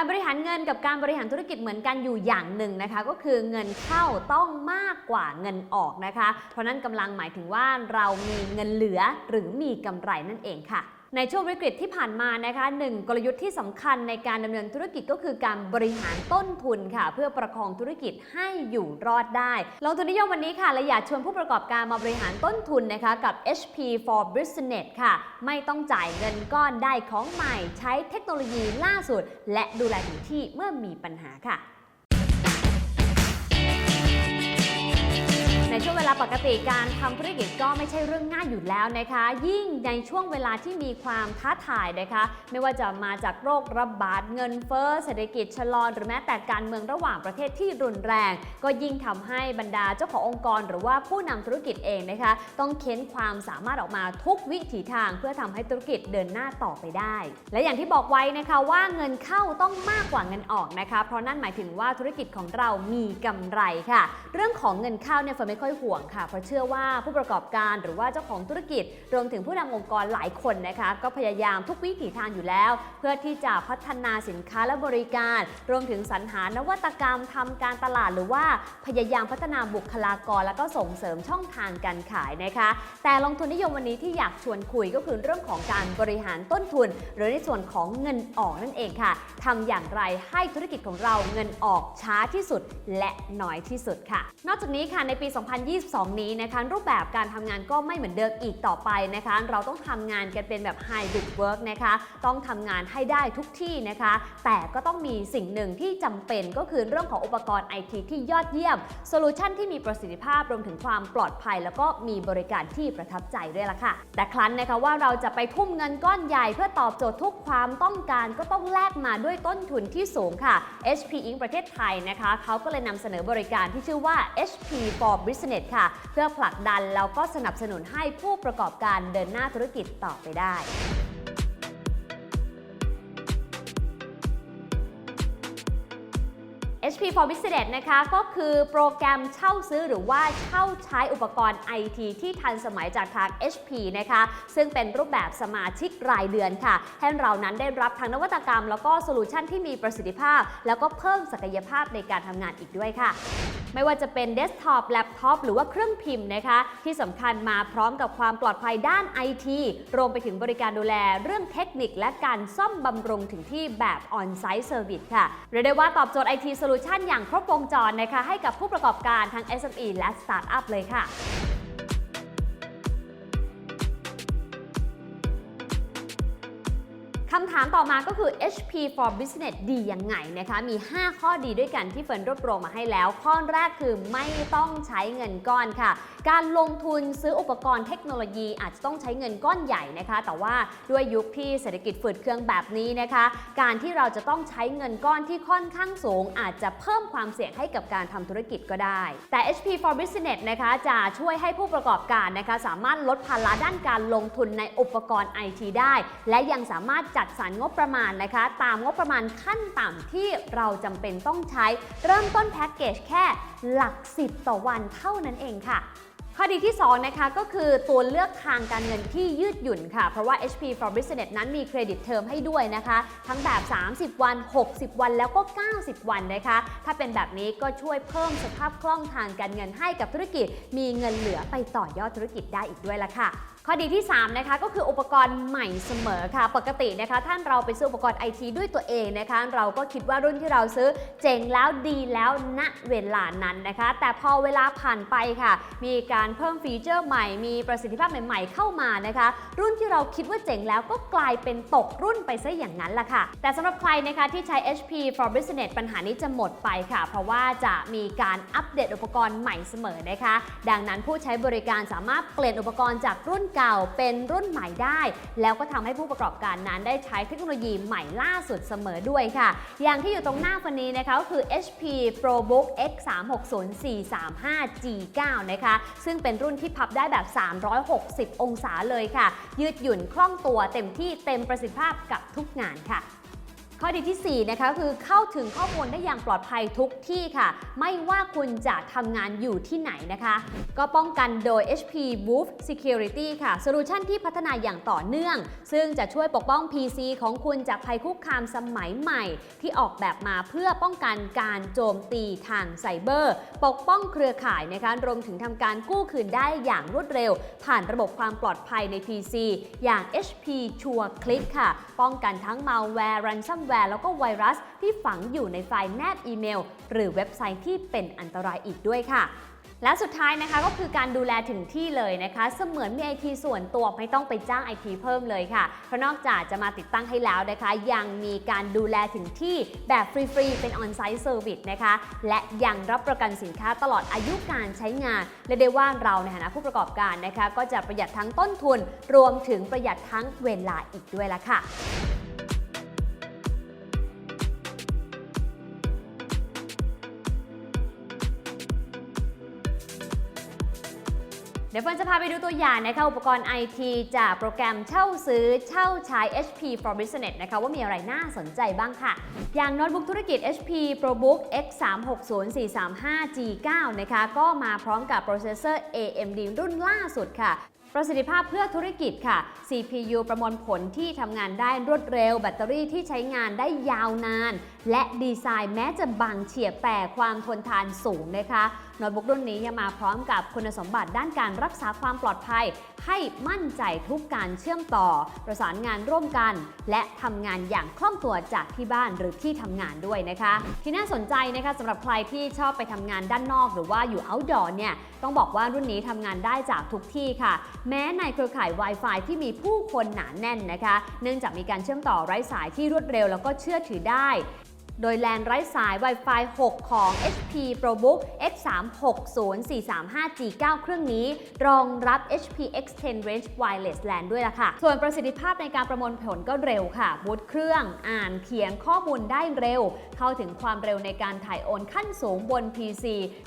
การบริหารเงินกับการบริหารธุรกิจเหมือนกันอยู่อย่างหนึ่งนะคะ ก็คือเงินเข้าต้องมากกว่าเงินออกนะคะ เพราะนั่นกำลังหมายถึงว่าเรามีเงินเหลือหรือมีกำไรนั่นเองค่ะ ในช่วงวิกฤตที่ผ่านมานะคะหนึ่งกลยุทธ์ที่สำคัญในการดำเนินธุรกิจก็คือการบริหารต้นทุนค่ะ เพื่อประคองธุรกิจให้อยู่รอดได้ลงทุนนิยมวันนี้ค่ะและอยากชวนผู้ประกอบการมาบริหารต้นทุนนะคะกับ HP for Business ค่ะ ไม่ต้องจ่ายเงินก้อนได้ของใหม่ ใช้เทคโนโลยีล่าสุด และดูแลถึงที่เมื่อมีปัญหาค่ะ ช่วงเวลาปกติการทำธุรกิจก็ไม่ใช่เรื่องง่ายอยู่แล้วนะคะ ยิ่งในช่วงเวลาที่มีความท้าทายนะคะ ไม่ว่าจะมาจากโรคระบาดเงินเฟ้อเศรษฐกิจชะลอหรือแม้แต่การเมืองระหว่างประเทศที่รุนแรง ก็ยิ่งทำให้บรรดาเจ้าขององค์กร หรือว่าผู้นำธุรกิจเองนะคะ ต้องเค้นความสามารถออกมาทุกวิถีทาง เพื่อทำให้ธุรกิจเดินหน้าต่อไปได้ และอย่างที่บอกไว้นะคะว่าเงินเข้าต้องมากกว่าเงินออกนะคะ เพราะนั่นหมายถึงว่าธุรกิจของเรามีกำไรค่ะ เรื่องของเงินเข้าเนี่ยเฟิร์นไม่ค่อยห่วงค่ะ เพราะเชื่อว่าผู้ประกอบการหรือว่าเจ้าของธุรกิจ รวมถึงผู้นำองค์กรหลายคนนะคะ ก็พยายามทุกวิถีทางอยู่แล้ว เพื่อที่จะพัฒนาสินค้าและบริการ รวมถึงสรรหานวัตกรรมทำการตลาดหรือว่าพยายามพัฒนาบุคลากร แล้วก็ส่งเสริมช่องทางการขายนะคะ แต่ลงทุนนิยมวันนี้ที่อยากชวนคุยก็คือเรื่องของการบริหารต้นทุน หรือในส่วนของเงินออกนั่นเองค่ะทำอย่างไรให้ธุรกิจของเราเงินออกช้าที่สุดและน้อยที่สุดค่ะ นอกจากนี้ค่ะในปี 2 0 2022 นี้นะคะรูปแบบการทำงานก็ไม่เหมือนเดิมอีกต่อไปนะคะ เราต้องทำงานกันเป็นแบบ hybrid work นะคะ ต้องทำงานให้ได้ทุกที่นะคะ แต่ก็ต้องมีสิ่งหนึ่งที่จำเป็นก็คือเรื่องของอุปกรณ์ไอทีที่ยอดเยี่ยมโซลูชันที่มีประสิทธิภาพรวมถึงความปลอดภัย แล้วก็มีบริการที่ประทับใจด้วยล่ะค่ะ แต่ครั้นนะคะว่าเราจะไปทุ่มเงินก้อนใหญ่เพื่อตอบโจทย์ทุกความต้องการก็ต้องแลกมาด้วยต้นทุนที่สูงค่ะ HP Inc. ประเทศไทยนะคะเขาก็เลยนำเสนอบริการที่ชื่อว่า HP for Business ค่ะ เพื่อผลักดันแล้วก็สนับสนุนให้ผู้ประกอบการเดินหน้าธุรกิจต่อไปได้ HP for Business นะคะก็คือโปรแกรมเช่าซื้อหรือว่าเช่าใช้อุปกรณ์ IT ที่ทันสมัยจากทาง HP นะคะ ซึ่งเป็นรูปแบบสมาชิกรายเดือนค่ะ ให้เรานั้นได้รับทั้งนวัตกรรม แล้วก็โซลูชันที่มีประสิทธิภาพ แล้วก็เพิ่มศักยภาพในการทำงานอีกด้วยค่ะ ไม่ว่าจะเป็นเดสก์ท็อปแล็ปท็อปหรือว่าเครื่องพิมพ์นะคะ ที่สำคัญมาพร้อมกับความปลอดภัยด้านไอทีรวมไปถึงบริการดูแลเรื่องเทคนิคและการซ่อมบำรุงถึงที่แบบออนไซต์เซอร์วิสค่ะเรียกได้ว่าตอบโจทย์ไอทีโซลูชันอย่างครบวงจรนะคะให้กับผู้ประกอบการทั้ง SME และสตาร์ทอัพเลยค่ะ คำถามต่อมาก็คือ HP for Business ดียังไงนะคะ มี 5 ข้อดีด้วยกันที่เฟิร์นรวบรวมมาให้แล้ว ข้อแรกคือไม่ต้องใช้เงินก้อนค่ะ การลงทุนซื้ออุปกรณ์เทคโนโลยีอาจจะต้องใช้เงินก้อนใหญ่นะคะ แต่ว่าด้วยยุคที่เศรษฐกิจฝืดเครื่องแบบนี้นะคะ การที่เราจะต้องใช้เงินก้อนที่ค่อนข้างสูง อาจจะเพิ่มความเสี่ยงให้กับการทำธุรกิจก็ได้ แต่ HP for Business นะคะจะช่วยให้ผู้ประกอบการนะคะสามารถลดภาระด้านการลงทุนในอุปกรณ์ IT ได้ และยังสามารถจัดสรรงบประมาณนะคะ ตามงบประมาณขั้นต่ำที่เราจำเป็นต้องใช้ เริ่มต้นแพ็กเกจแค่หลัก 10 ต่อวันเท่านั้นเองค่ะข้อดีที่ 2 นะคะก็คือตัวเลือกทางการเงินที่ยืดหยุ่นค่ะ เพราะว่า HP for Business นั้นมีเครดิตเทอมให้ด้วยนะคะ ทั้งแบบ 30 วัน 60 วันแล้วก็ 90 วันนะคะ ถ้าเป็นแบบนี้ก็ช่วยเพิ่มสภาพคล่องทางการเงินให้กับธุรกิจ มีเงินเหลือไปต่อยอดธุรกิจได้อีกด้วยละค่ะ ข้อดีที่ 3 นะคะก็คืออุปกรณ์ใหม่เสมอค่ะ ปกตินะคะท่านเราไปซื้ออุปกรณ์ไอทีด้วยตัวเองนะคะ เราก็คิดว่ารุ่นที่เราซื้อเจ๋งแล้วดีแล้วณเวลานั้นนะคะ แต่พอเวลาผ่านไปค่ะ มีการเพิ่มฟีเจอร์ใหม่ มีประสิทธิภาพใหม่ ๆ เข้ามานะคะ รุ่นที่เราคิดว่าเจ๋งแล้วก็กลายเป็นตกรุ่นไปซะอย่างนั้นล่ะค่ะ แต่สำหรับใครนะคะที่ใช้ HP for Business ปัญหานี้จะหมดไปค่ะ เพราะว่าจะมีการอัปเดตอุปกรณ์ใหม่เสมอนะคะ ดังนั้นผู้ใช้บริการสามารถเปลี่ยนอุปกรณ์จากรุ่นเก่าเป็นรุ่นใหม่ได้ แล้วก็ทำให้ผู้ประกอบการนั้นได้ใช้เทคโนโลยีใหม่ล่าสุดเสมอด้วยค่ะ อย่างที่อยู่ตรงหน้าคนนี้นะคะก็คือ HP ProBook X360435 G9 นะคะ ซึ่งเป็นรุ่นที่พับได้แบบ 360 องศาเลยค่ะ ยืดหยุ่นคล่องตัวเต็มที่เต็มประสิทธิภาพกับทุกงานค่ะ ข้อดีที่ 4 นะคะคือเข้าถึงข้อมูลได้อย่างปลอดภัยทุกที่ค่ะ ไม่ว่าคุณจะทำงานอยู่ที่ไหนนะคะ ก็ป้องกันโดย HP Woof Security ค่ะโซลูชันที่พัฒนาอย่างต่อเนื่อง ซึ่งจะช่วยปกป้อง PC ของคุณจากภัยคุกคามสมัยใหม่ ที่ออกแบบมาเพื่อป้องกันการโจมตีทางไซเบอร์ ปกป้องเครือข่ายนะคะรวมถึงทำการกู้คืนได้อย่างรวดเร็ว ผ่านระบบความปลอดภัยใน PC อย่าง HP Sure Click ค่ะ ป้องกันทั้ง malware ransomware แล้วก็ไวรัส ที่ฝังอยู่ในไฟล์แนบอีเมล หรือเว็บไซต์ที่เป็นอันตรายอีกด้วยค่ะและสุดท้ายนะคะก็คือการดูแลถึงที่เลยนะคะ เสมือนมี IT ส่วนตัวไม่ต้องไปจ้าง IT เพิ่มเลยค่ะ เพราะนอกจากจะมาติดตั้งให้แล้วนะคะ ยังมีการดูแลถึงที่แบบฟรี ๆ เป็น On-Site Service นะคะ และยังรับประกันสินค้าตลอดอายุการใช้งานและได้ว่าเราในฐานะผู้ประกอบการนะคะ ก็จะประหยัดทั้งต้นทุน รวมถึงประหยัดทั้งเวลาอีกด้วยละค่ะ ดี๋ยวเฟิร์นจะพาไปดูตัวอย่างนะคะอุปกรณ์ IT จากโปรแกรมเช่าซื้อเช่าใช้ HP for Business นะคะว่ามีอะไรน่าสนใจบ้างค่ะ อย่างโน้ตบุ๊กธุรกิจ HP ProBook X360435G9 นะคะก็มาพร้อมกับโปรเซสเซอร์ AMD รุ่นล่าสุดค่ะ ประสิทธิภาพเพื่อธุรกิจค่ะ CPU ประมวลผลที่ทำงานได้รวดเร็ว แบตเตอรี่ที่ใช้งานได้ยาวนาน และดีไซน์แม้จะบางเฉียบแต่ความทนทานสูงนะคะโน้ตบุ๊กรุ่นนี้ยังมาพร้อมกับคุณสมบัติด้านการรักษาความปลอดภัย ให้มั่นใจทุกการเชื่อมต่อ ประสานงานร่วมกัน และทำงานอย่างคล่องตัวจากที่บ้านหรือที่ทำงานด้วยนะคะ ที่น่าสนใจนะคะสำหรับใครที่ชอบไปทำงานด้านนอก หรือว่าอยู่ outdoor เนี่ยต้องบอกว่ารุ่นนี้ทำงานได้จากทุกที่ค่ะ แม้ในเครือข่าย Wi-Fi ที่มีผู้คนหนาแน่นนะคะ เนื่องจากมีการเชื่อมต่อไร้สายที่รวดเร็วแล้วก็เชื่อถือได้ โดยแลนไร้สาย Wi-Fi 6 ของ HP ProBook X360435G9 เครื่องนี้ รองรับ HP X10 Range Wireless LAN ด้วยล่ะค่ะ ส่วนประสิทธิภาพในการประมวลผลก็เร็วค่ะบูตเครื่องอ่านเขียนข้อมูลได้เร็ว เข้าถึงความเร็วในการถ่ายโอนขั้นสูงบน PC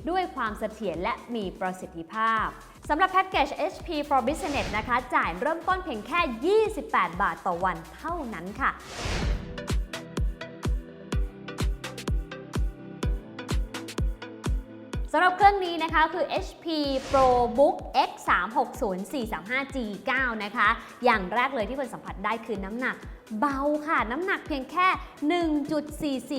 ด้วยความเสถียรและมีประสิทธิภาพสำหรับแพ็กเกจ HP for Business นะคะ จ่ายเริ่มต้นเพียงแค่ 28 บาทต่อวันเท่านั้นค่ะ สำหรับเครื่องนี้นะคะคือ HP ProBook X360435G9 นะคะ อย่างแรกเลยที่คนสัมผัสได้คือน้ำหนัก เบาค่ะ น้ำหนักเพียงแค่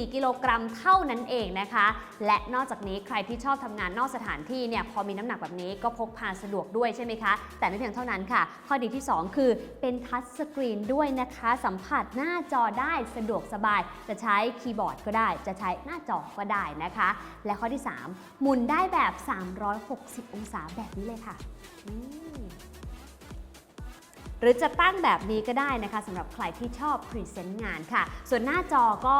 1.44 กิโลกรัมเท่านั้นเองนะคะ และนอกจากนี้ใครที่ชอบทำงานนอกสถานที่เนี่ยพอมีน้ำหนักแบบนี้ก็พกพาสะดวกด้วยใช่ไหมคะ แต่ไม่เพียงเท่านั้นค่ะ ข้อดีที่ 2 คือเป็นทัชสกรีนด้วยนะคะ สัมผัสหน้าจอได้สะดวกสบาย จะใช้คีย์บอร์ดก็ได้ จะใช้หน้าจอก็ได้นะคะ และข้อที่ 3 หมุนได้แบบ 360 องศาแบบนี้เลยค่ะ หรือจะตั้งแบบนี้ก็ได้นะคะสำหรับใครที่ชอบพรีเซนต์งานค่ะ ส่วนหน้าจอก็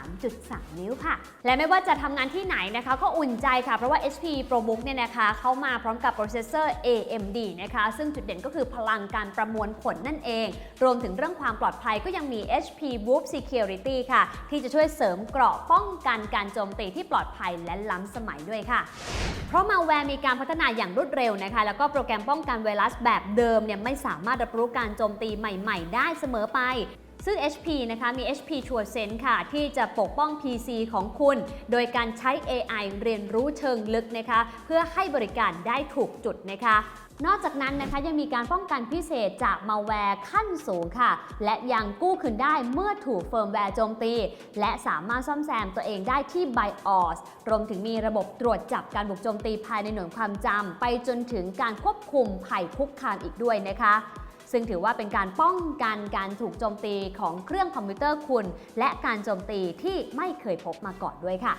13.3 นิ้วค่ะ และไม่ว่าจะทำงานที่ไหนนะคะ ก็อุ่นใจค่ะ เพราะว่า HP ProBook เนี่ยนะคะเข้ามาพร้อมกับโปรเซสเซอร์ AMD นะคะ ซึ่งจุดเด่นก็คือพลังการประมวลผลนั่นเอง รวมถึงเรื่องความปลอดภัยก็ยังมี HP Woof Security ค่ะ ที่จะช่วยเสริมเกราะป้องกันการโจมตีที่ปลอดภัยและล้ำสมัยด้วยค่ะเพราะมาแวร์มีการพัฒนาอย่างรวดเร็วนะคะ แล้วก็โปรแกรมป้องกันไวรัสแบบเดิมเนี่ยไม่สามารถรับรู้การโจมตีใหม่ ๆ ได้เสมอไป ซึ่ง HP นะคะมี HP Sure Sense ค่ะ ที่จะปกป้อง PC ของคุณ โดยการใช้ AI เรียนรู้เชิงลึกนะคะ เพื่อให้บริการได้ถูกจุดนะคะนอกจากนั้นนะคะยังมีการป้องกันพิเศษจากมาแวร์ขั้นสูงค่ะ และยังกู้คืนได้เมื่อถูกเฟิร์มแวร์โจมตี และสามารถซ่อมแซมตัวเองได้ที่ BIOS รวมถึงมีระบบตรวจจับการบุกโจมตีภายในหน่วยความจำไปจนถึงการควบคุมภัยคุกคามอีกด้วยนะคะ ซึ่งถือว่าเป็นการป้องกันการถูกโจมตีของเครื่องคอมพิวเตอร์คุณ และการโจมตีที่ไม่เคยพบมาก่อนด้วยค่ะ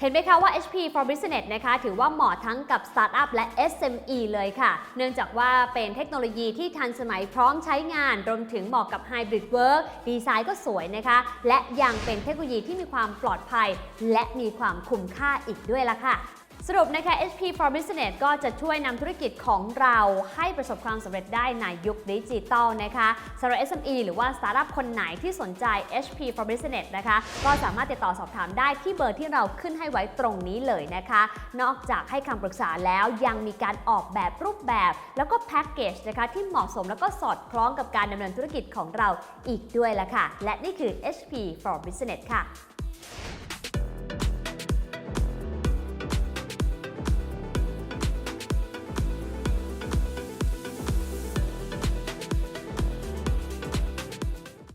เห็นไหมคะว่า HP for Business นะคะถือว่าเหมาะทั้งกับสตาร์ทอัพและ SME เลยค่ะ เนื่องจากว่าเป็นเทคโนโลยีที่ทันสมัยพร้อมใช้งานรวมถึงเหมาะกับ Hybrid Work ดีไซน์ก็สวยนะคะ และยังเป็นเทคโนโลยีที่มีความปลอดภัย และมีความคุ้มค่าอีกด้วยล่ะค่ะ สรุปนะคะ HP for Business ก็จะช่วยนำธุรกิจของเราให้ประสบความสำเร็จได้ในยุคดิจิตอลนะคะสำหรับ SME หรือว่าสตาร์ทอัพคนไหนที่สนใจ HP for Business นะคะ ก็สามารถติดต่อสอบถามได้ที่เบอร์ที่เราขึ้นให้ไว้ตรงนี้เลยนะคะ นอกจากให้คำปรึกษาแล้วยังมีการออกแบบรูปแบบ แล้วก็แพ็กเกจนะคะที่เหมาะสมแล้วก็สอดคล้องกับการดำเนินธุรกิจของเราอีกด้วยละค่ะ และนี่คือ HP for Business ค่ะ